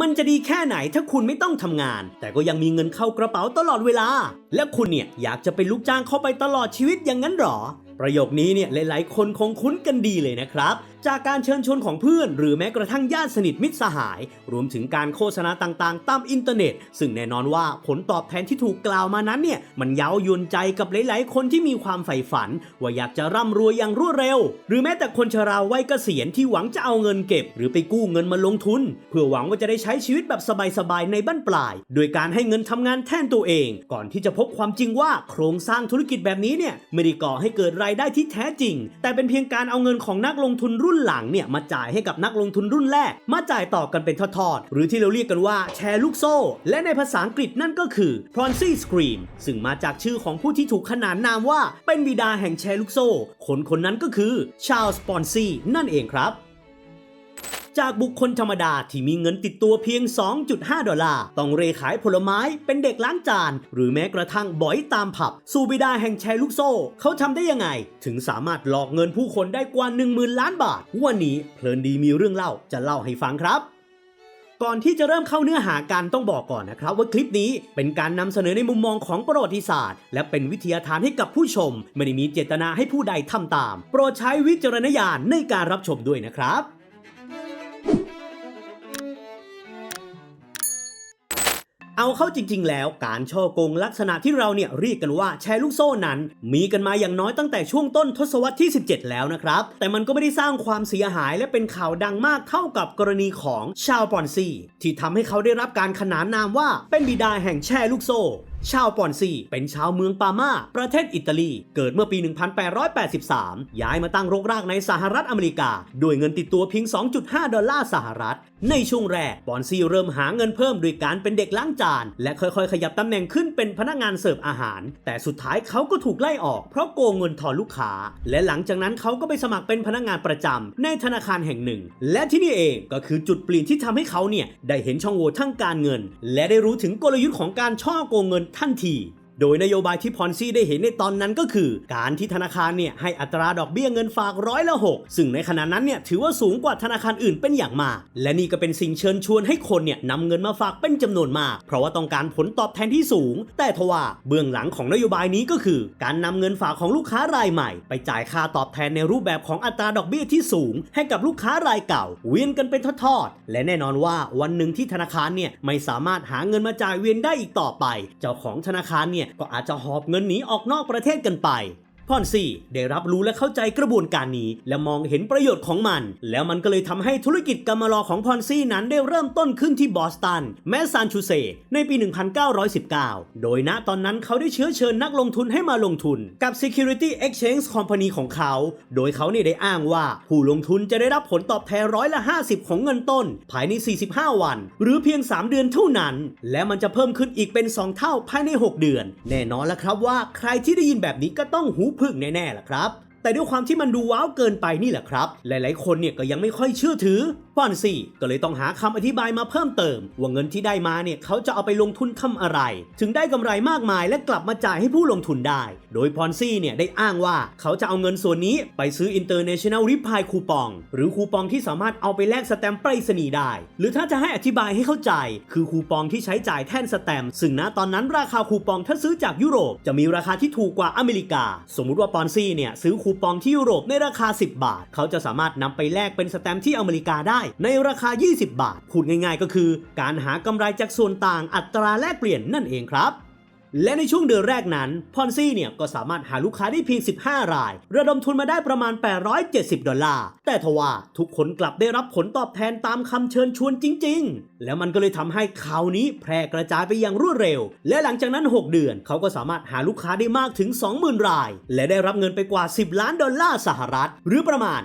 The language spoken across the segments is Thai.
มันจะดีแค่ไหนถ้าคุณไม่ต้องทำงาน แต่ก็ยังมีเงินเข้ากระเป๋าตลอดเวลา และคุณเนี่ยอยากจะเป็นลูกจ้างเข้าไปตลอดชีวิตอย่างนั้นหรอ ประโยคนี้เนี่ยหลายๆ คนคงคุ้นกันดีเลยนะครับ จากการเชิญชวนของเพื่อน หรือแม้กระทั่งญาติสนิทมิตรสหาย รวมถึงการโฆษณาต่างๆ ตามอินเทอร์เน็ต ซึ่งแน่นอนว่าผลตอบแทนที่ถูกกล่าวมานั้นเนี่ยมันเย้ายวนใจกับหลายๆ คนที่มีความใฝ่ฝัน ว่าอยากจะร่ำรวยอย่างรวดเร็ว หรือแม้แต่คนชราวัยเกษียณที่หวังจะเอาเงินเก็บ หรือไปกู้เงินมาลงทุน เพื่อหวังว่าจะได้ใช้ชีวิตแบบสบายๆในบ้านปลาย โดยการให้เงินทำงานแทนตัวเอง ก่อนที่จะพบความจริงว่าโครงสร้างธุรกิจแบบนี้เนี่ยไม่ได้ก่อให้เกิดรายได้ที่แท้จริง แต่เป็นเพียงการเอาเงินของนักลงทุนรุ่นหลังเนี่ยมาจ่ายให้กับนักลงทุนรุ่นแรก มาจ่ายต่อกันเป็นทอดๆหรือที่เราเรียกกันว่าแชร์ลูกโซ่ และในภาษาอังกฤษนั่นก็คือ Ponzi Scheme ซึ่งมาจากชื่อของผู้ที่ถูกขนานนามว่า เป็นบิดาแห่งแชร์ลูกโซ่ คนคนนั้นก็คือชาลส์ปอนซีนั่นเองครับ จากบุคคลธรรมดาที่มีเงินติดตัวเพียง 2.5 ดอลลาร์ ต้องเรขายผลไม้เป็นเด็กล้างจาน หรือแม้กระทั่งบอยตามผับ สูบิดาแห่งแชร์ลูกโซ่ เขาทำได้ยังไง ถึงสามารถหลอกเงินผู้คนได้กว่า 10,000 ล้านบาท วันนี้เพลินดีมีเรื่องเล่าจะเล่าให้ฟังครับก่อนที่จะเริ่มเข้าเนื้อหากันต้องบอกก่อนนะครับว่าคลิปนี้เป็นการนำเสนอในมุมมองของประวัติศาสตร์ และเป็นวิทยาทานให้กับผู้ชม ไม่ได้มีเจตนาให้ผู้ใดทำตาม โปรดใช้วิจารณญาณในการรับชมด้วยนะครับ เอาเข้าจริง ๆ แล้วการช่อโกงลักษณะที่เราเนี่ยเรียกกันว่าแชร์ลูกโซ่นั้น มีกันมาอย่างน้อยตั้งแต่ช่วงต้นทศวรรษที่ 17 แล้วนะครับ แต่มันก็ไม่ได้สร้างความเสียหายและเป็นข่าวดังมากเท่ากับกรณีของชาวปอนซีที่ทำให้เขาได้รับการขนานนามว่าเป็นบิดาแห่งแชร์ลูกโซ่ ชาวปอนซีเป็นชาวเมืองปามา ประเทศอิตาลี เกิดเมื่อปี 1883 ย้ายมาตั้งรกรากในสหรัฐอเมริกา ด้วยเงินติดตัวเพียง 2.5 ดอลลาร์สหรัฐ ในช่วงแรก ปอนซีเริ่มหาเงินเพิ่มโดยการเป็นเด็กล้างจาน และค่อยๆ ขยับตำแหน่งขึ้นเป็นพนักงานเสิร์ฟอาหาร แต่สุดท้ายเขาก็ถูกไล่ออก เพราะโกงเงินทอนลูกค้า และหลังจากนั้นเขาก็ไปสมัครเป็นพนักงานประจำในธนาคารแห่งหนึ่ง และที่นี่เองก็คือจุดเปลี่ยนที่ทำให้เขาเนี่ยได้เห็นช่องโหว่ทั้งการเงิน และได้รู้ถึงกลยุทธ์ของการช่อโกงเงินทันที โดยนโยบายที่พอนซี่ได้เห็นในตอนนั้นก็คือ การที่ธนาคารเนี่ยให้อัตราดอกเบี้ยเงินฝากร้อยละ6ซึ่งในขณะนั้นเนี่ยถือว่าสูงกว่าธนาคารอื่นเป็นอย่างมาก และนี่ก็เป็นสิ่งเชิญชวนให้คนเนี่ยนำเงินมาฝากเป็นจำนวนมาก เพราะว่าต้องการผลตอบแทนที่สูง แต่ทว่าเบื้องหลังของนโยบายนี้ก็คือ การนำเงินฝากของลูกค้ารายใหม่ ไปจ่ายค่าตอบแทนในรูปแบบของอัตราดอกเบี้ยที่สูง ให้กับลูกค้ารายเก่า เวียนกันเป็นทอดๆและแน่นอนว่าวันหนึ่งที่ธนาคารเนี่ยไม่สามารถหาเงินมาจ่ายเวียนได้อีกต่อไป เจ้าของธนาคารเนี่ยก็อาจจะหอบเงินหนีออกนอกประเทศกันไป พอนซี่ได้รับรู้และเข้าใจกระบวนการนี้ และมองเห็นประโยชน์ของมัน แล้วมันก็เลยทำให้ธุรกิจกรรมลอของพอนซี่นั้นได้เริ่มต้นขึ้นที่บอสตันแมสซาชูเซตในปี 1919 โดยณตอนนั้นเขาได้เชื้อเชิญนักลงทุนให้มาลงทุนกับ Security Exchange Company ของเขา โดยเขาเนี่ยได้อ้างว่าผู้ลงทุนจะได้รับผลตอบแทนร้อยละ 50 ของเงินต้น ภายใน 45 วัน หรือเพียง 3 เดือนเท่านั้น และมันจะเพิ่มขึ้นอีกเป็น 2 เท่าภายใน 6 เดือน แน่นอนแล้วครับว่าใครที่ได้ยินแบบนี้ก็ต้องหูพึ่งแน่ๆล่ะครับ แต่ด้วยความที่มันดูว้าวเกินไปนี่แหละครับ หลายๆ คนเนี่ยก็ยังไม่ค่อยเชื่อถือฟอนซี่ก็เลยต้องหาคำอธิบายมาเพิ่มเติม ว่าเงินที่ได้มาเนี่ยเขาจะเอาไปลงทุนทำอะไร ถึงได้กำไรมากมายและกลับมาจ่ายให้ผู้ลงทุนได้ โดยพอนซี่เนี่ยได้อ้างว่าเขาจะเอาเงินส่วนนี้ไปซื้อ International r e p l y คูปอง หรือคูปองที่สามารถเอาไปแลกสแตมป์ไปรษณีย์ได้ หรือถ้าจะให้อธิบายให้เข้าใจ คือคูปองที่ใช้จ่ายแทนสแตมป์ซึ่งณตอนนั้นราคาคูปองถ้าซื้อจากยุโรปจะมีราคาที่ถูกกว่าอเมริกา สมมุติว่าปอนซี่เนี่ยซื้อคูปองที่ยุโรปในราคา 10 บาท เขาจะสามารถนำไปแลกเป็นสแตมป์ที่อเมริกาได้ในราคา 20 บาทพูดง่ายๆ ก็คือ การหากำไรจากส่วนต่างอัตราแลกเปลี่ยนนั่นเองครับ และในช่วงเดือนแรกนั้นพอนซี่เนี่ยก็สามารถหาลูกค้าได้เพียง 15 ราย ระดมทุนมาได้ประมาณ 870 ดอลลาร์ แต่ทว่าทุกคนกลับได้รับผลตอบแทนตามคำเชิญชวนจริง ๆ แล้วมันก็เลยทำให้ข่าวนี้แพร่กระจายไปอย่างรวดเร็ว และหลังจากนั้น 6 เดือนเขาก็สามารถหาลูกค้าได้มากถึง 20,000 ราย และได้รับเงินไปกว่า 10 ล้านดอลลาร์สหรัฐ หรือประมาณ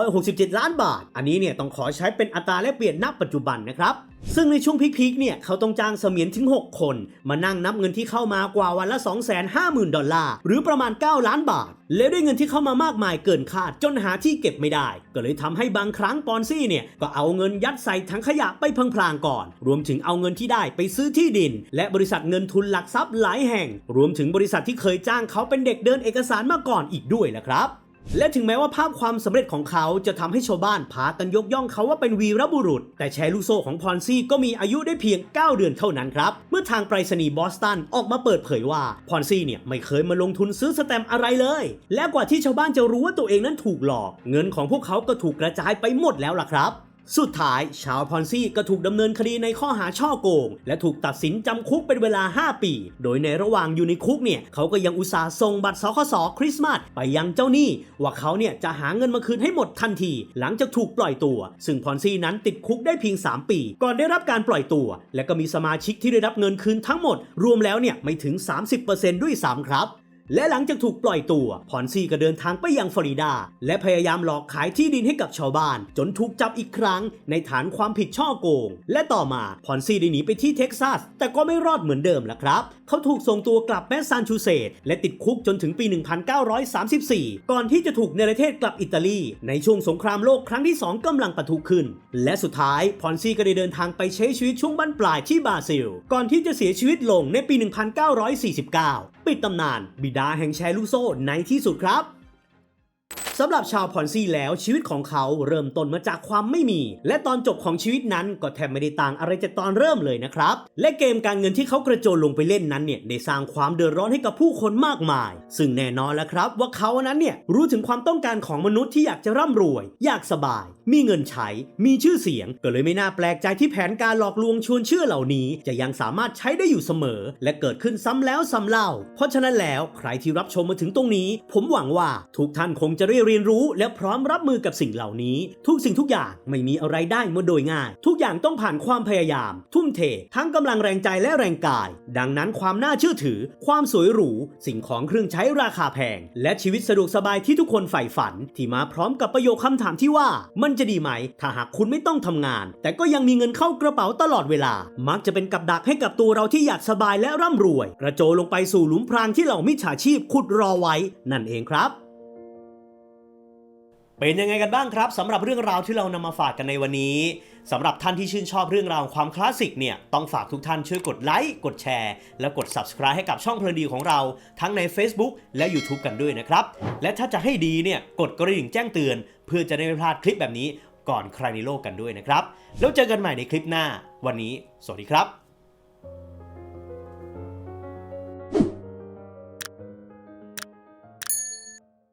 367 ล้านบาท อันนี้เนี่ยต้องขอใช้เป็นอัตราแลกเปลี่ยนณปัจจุบันนะครับ ซึ่งในช่วงพีคๆเนี่ยเขาต้องจ้างเสมียนถึง 6 คน มานั่งนับเงินที่เข้ามากว่าวันละ 250,000 ดอลลาร์ หรือประมาณ 9 ล้านบาท แล้วด้วยเงินที่เข้ามามากมายเกินคาดจนหาที่เก็บไม่ได้ ก็เลยทำให้บางครั้งปอนซี่เนี่ยก็เอาเงินยัดใส่ถังขยะไปพลางๆก่อน รวมถึงเอาเงินที่ได้ไปซื้อที่ดิน และบริษัทเงินทุนหลักทรัพย์หลายแห่ง รวมถึงบริษัทที่เคยจ้างเขาเป็นเด็กเดินเอกสารมาก่อนอีกด้วยแหละครับ และถึงแม้ว่าภาพความสำเร็จของเขาจะทำให้ชาวบ้านพากันยกย่องเขาว่าเป็นวีรบุรุษ แต่แชร์ลูกโซ่ของพรซี่ก็มีอายุได้เพียง 9 เดือนเท่านั้นครับ เมื่อทางไปรษณีย์บอสตันออกมาเปิดเผยว่าพรซี่เนี่ยไม่เคยมาลงทุนซื้อสแตมอะไรเลย และกว่าที่ชาวบ้านจะรู้ว่าตัวเองนั้นถูกหลอก เงินของพวกเขาก็ถูกกระจายไปหมดแล้วล่ะครับ สุดท้าย ชาวพอนซี่ก็ถูกดำเนินคดีในข้อหาช่อโกง และถูกตัดสินจำคุกเป็นเวลา 5 ปี โดยในระหว่างอยู่ในคุกเนี่ย เขาก็ยังอุตส่าห์ส่งบัตรสคสคริสต์มาสไปยังเจ้าหนี้ ว่าเขาเนี่ยจะหาเงินมาคืนให้หมดทันที หลังจากถูกปล่อยตัว ซึ่งพอนซี่นั้นติดคุกได้เพียง 3 ปี ก่อนได้รับการปล่อยตัว และก็มีสมาชิกที่ได้รับเงินคืนทั้งหมด รวมแล้วเนี่ยไม่ถึง 30%ด้วยซ้ำครับ และหลังจากถูกปล่อยตัวพรซี่ก็เดินทางไปยังฟลอริดา และพยายามหลอกขายที่ดินให้กับชาวบ้าน จนถูกจับอีกครั้ง ในฐานความผิดช่อโกง และต่อมาพรซี่ได้หนีไปที่เท็กซัส แต่ก็ไม่รอดเหมือนเดิมละครับ เขาถูกส่งตัวกลับแมสซาชูเซตส์และติดคุกจนถึงปี 1934 ก่อนที่จะถูกเนรเทศกลับอิตาลี ในช่วงสงครามโลกครั้งที่ 2กำลังปะทุขึ้น และสุดท้ายพรซี่ก็ได้เดินทางไปใช้ชีวิตช่วงบั้นปลายที่บราซิล ก่อนที่จะเสียชีวิตลงในปี 1949ปิดตำนาน บิดาแห่งแชร์ลูกโซ่ในที่สุดครับสำหรับชาวพอนซี่แล้วชีวิตของเขาเริ่มต้นมาจากความไม่มี และตอนจบของชีวิตนั้นก็แทบไม่ได้ต่างอะไรจากตอนเริ่มเลยนะครับ และเกมการเงินที่เขากระโจนลงไปเล่นนั้นเนี่ยได้สร้างความเดือดร้อนให้กับผู้คนมากมาย ซึ่งแน่นอนแล้วครับ ว่าเขานั้นเนี่ยรู้ถึงความต้องการของมนุษย์ที่อยากจะร่ำรวย อยากสบาย มีเงินใช้ มีชื่อเสียง ก็เลยไม่น่าแปลกใจที่แผนการหลอกลวงชวนเชื่อเหล่านี้ จะยังสามารถใช้ได้อยู่เสมอ และเกิดขึ้นซ้ำแล้วซ้ำเล่า เพราะฉะนั้นแล้วใครที่รับชมมาถึงตรงนี้ ผมหวังว่าทุกท่านคงจะได้เรียนรู้และพร้อมรับมือกับสิ่งเหล่านี้ ทุกสิ่งทุกอย่างไม่มีอะไรได้มาโดยง่าย ทุกอย่างต้องผ่านความพยายาม ทุ่มเท ทั้งกำลังแรงใจและแรงกาย ดังนั้นความน่าเชื่อถือ ความสวยหรูสิ่งของเครื่องใช้ราคาแพง และชีวิตสะดวกสบายที่ทุกคนใฝ่ฝัน ที่มาพร้อมกับประโยคคำถามที่ว่า มันจะดีไหม ถ้าหากคุณไม่ต้องทำงาน แต่ก็ยังมีเงินเข้ากระเป๋าตลอดเวลา มักจะเป็นกับดักให้กับตัวเราที่อยากสบายและร่ำรวย กระโจนลงไปสู่หลุมพรางที่เหล่ามิจฉาชีพขุดรอไว้ นั่นเองครับ เป็นยังไงกันบ้างครับสำหรับเรื่องราวที่เรานำมาฝากกันในวันนี้สำหรับท่านที่ชื่นชอบเรื่องราวความคลาสสิกเนี่ยต้องฝากทุกท่านช่วยกดไลค์กดแชร์ และกด subscribe ให้กับช่องเพลินดีของเรา ทั้งใน Facebook และ YouTube กันด้วยนะครับ และถ้าจะให้ดีเนี่ยกดกระดิ่งแจ้งเตือน เพื่อจะได้ไม่พลาดคลิปแบบนี้ก่อนใครในโลกกันด้วยนะครับ แล้วเจอกันใหม่ในคลิปหน้า วันนี้ สวัสดีครับ